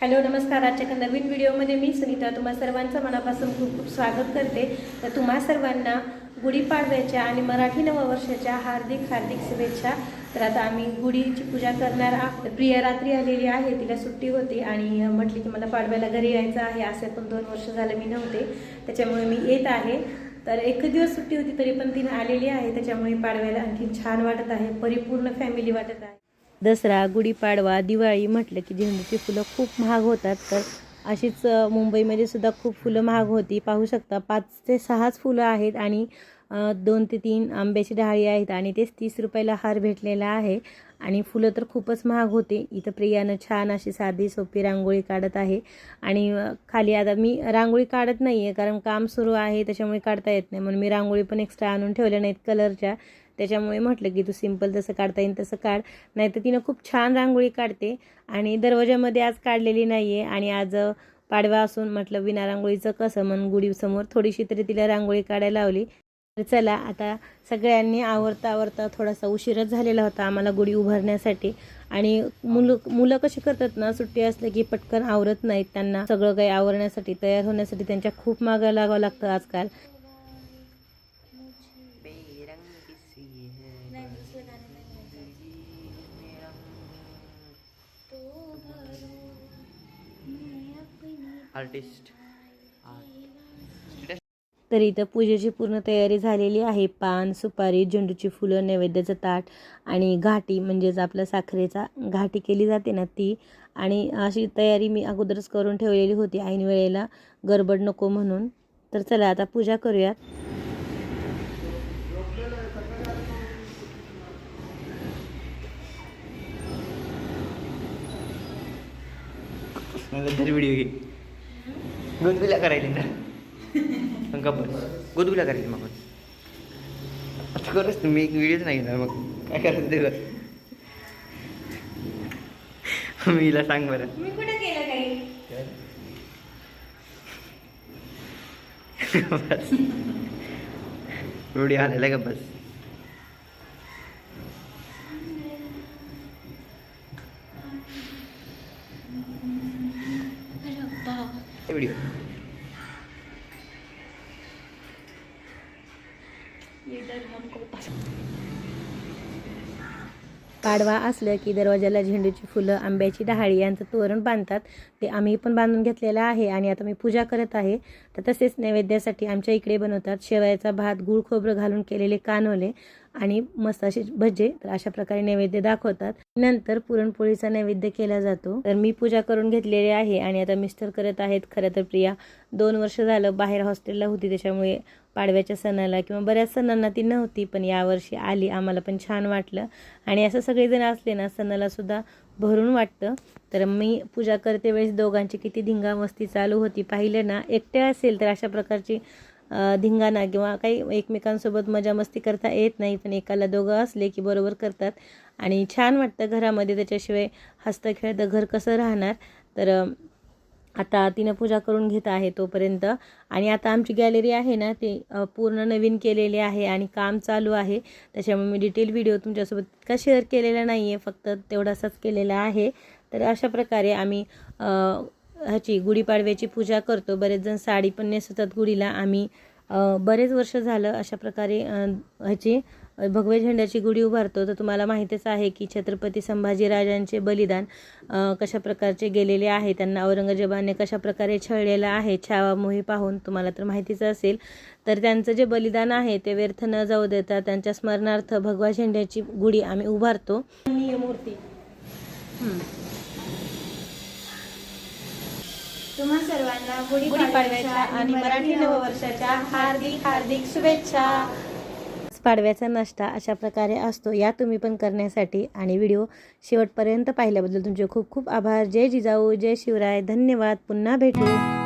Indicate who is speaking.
Speaker 1: Hello नमस्कार. आजच्या एका नवीन व्हिडिओमध्ये मी सुनीता. तुम्हा सर्वांचं मनापासून खूप खूप स्वागत करते. तर तुम्हा सर्वांना गुढीपाडव्याच्या आणि मराठी नववर्षाच्या हार्दिक हार्दिक शुभेच्छा. तर आता आम्ही गुढीची पूजा करणार आहोत. प्रिया रात्री आलेली आहे. तिला सुट्टी होती आणि म्हटली की मला पाडव्याला घरी यायचं आहे. असे पण दोन वर्ष झालं मी नव्हते. त्याच्यामुळे मी येत आहे. तर एक दिवस सुट्टी होती तरी पण तिने आलेली आहे. त्याच्यामुळे पाडव्याला आणखी छान वाटत आहे. परिपूर्ण फॅमिली वाटत आहे. दसरा गुढीपाडवा दिवाळी म्हटलं की झेंडूची फुलं खूप महाग होतात. तर अशीच मुंबईमध्ये सुद्धा खूप फुलं महाग होती. पाहू शकता पाच ते सहाच फुलं आहेत आणि दोन ते तीन आंब्याची डहाळी आहेत आणि तेच तीस रुपयाला हार भेटलेला आहे. आणि फुलं तर खूपच महाग होते. इथं प्रियानं छान अशी साधी सोपी रांगोळी काढत आहे. आणि खाली आता मी रांगोळी काढत नाही आहे कारण काम सुरू आहे त्याच्यामुळे काढता येत नाही. म्हणून मी रांगोळी पण एक्स्ट्रा आणून ठेवल्या नाहीत कलरच्या त्याच्यामुळे म्हटलं की तू सिंपल जसं काढता येईल तसं काढ. नाही तर तिनं खूप छान रांगोळी काढते. आणि दरवाजामध्ये आज काढलेली नाही आहे आणि आज पाडवा असून म्हटलं विना रांगोळीचं कसं? मग गुढीसमोर थोडीशी तरी तिला रांगोळी काढायला लावली. तर चला आता सगळ्यांनी आवरता आवरता थोडासा उशीरच झालेला होता आम्हाला गुढी उभारण्यासाठी. आणि मुलं मुलं कशी करतात ना सुट्टी असली की पटकन आवरत नाहीत त्यांना. सगळं काही आवरण्यासाठी तयार होण्यासाठी त्यांच्या खूप मागं लागावं लागतं आजकाल.
Speaker 2: आर्टिस्ट.
Speaker 1: तर इथं पूजेची पूर्ण तयारी झालेली आहे. पान सुपारी झेंडूची फुलं नैवेद्याचं ताट आणि घाटी म्हणजेच आपलं साखरेचा घाटी केली जाते ना ती. आणि अशी तयारी मी अगोदरच करून ठेवलेली होती. ऐन वेळेला गडबड नको म्हणून. तर चला आता पूजा करूयात.
Speaker 2: व्हिडिओ घे. करायला ना मग का बस गुदगुल्या करायली मग. आता खरंच तुम्ही एक व्हिडिओच नाही ना मग काय करायचं ते मी हिला सांग बरं.
Speaker 1: मी कुठे केलं काही?
Speaker 2: बस. व्हिडिओ आलेला का बस? व्हिडिओ.
Speaker 1: पाडवा असलं की दरवाजाला झेंडूची फुलं आंब्याची डहाळी यांचं तोरण बांधतात. ते आम्ही पण बांधून घेतलेलं आहे आणि आता मी पूजा करत आहे. तर तसेच नैवेद्यासाठी आमच्या इकडे बनवतात शेवयाचा भात गूळ खोबरं घालून केलेले कानोले. आणि मस्त असे भजे तर अशा प्रकारे नैवेद्य दाखवतात. नंतर पुरणपोळीचा नैवेद्य केला जातो. तर मी पूजा करून घेतलेली आहे आणि आता मिस्टर करत आहेत. खरं तर प्रिया दोन वर्ष झालं बाहेर हॉस्टेलला होती त्याच्यामुळे पाडव्याच्या सणाला किंवा बऱ्याच सणांना ती नव्हती पण यावर्षी आली. आम्हाला पण छान वाटलं. आणि असं सगळेजण असले ना सणाला सुद्धा भरून वाटतं. तर मी पूजा करते वेळेस दोघांची किती धिंगामस्ती चालू होती. पाहिलं ना एकट्या असेल तर अशा प्रकारची धिंगाणा किंवा काही एकमेकांसोबत मजा मस्ती करता येत नाही पण एकाला दोघं असले की बरोबर करतात. आणि छान वाटतं घरामध्ये त्याच्याशिवाय हसतं खेळतं घर कसं राहणार. तर आता तिनं पूजा करून घेत आहे तोपर्यंत. आणि आता आमची गॅलरी आहे ना ती पूर्ण नवीन केलेली आहे आणि काम चालू आहे. त्याच्यामुळे मी डिटेल व्हिडिओ तुमच्यासोबत इतका शेअर केलेला नाही आहे फक्त तेवढासाच केलेला आहे. तर अशा प्रकारे आम्ही ह्याची गुढीपाडव्याची पूजा करतो. बरेच जण साडी पण नेसवतात गुढीला. आम्ही बरेच वर्ष झालं अशा प्रकारे ह्याची अ, भगव्या झेंड्याची गुढी उभारतो. तर तुम्हाला माहितीच आहे की छत्रपती संभाजीराजांचे बलिदान कशा प्रकारचे गेलेले आहे त्यांना औरंगजेबाने कशा प्रकारे छळलेलं आहे छावा मोही पाहून तुम्हाला तर माहितीच असेल. तर त्यांचं जे बलिदान आहे ते व्यर्थ न जाऊ देता त्यांच्या स्मरणार्थ भगवा झेंड्याची गुढी आम्ही उभारतो. मूर्ती
Speaker 3: तुम्हा सर्वांना
Speaker 1: गुढीपाडव्याच्या आणि मराठी नववर्षाच्या हार्दिक हार्दिक शुभेच्छा. पाडव्याचा नाश्ता अशा प्रकारे असतो या तुम्ही पण करण्यासाठी. आणि व्हिडिओ शेवटपर्यंत पाहिल्याबद्दल तुमचे खूप खूप आभार. जय जिजाऊ जय शिवराय. धन्यवाद. पुन्हा भेटू.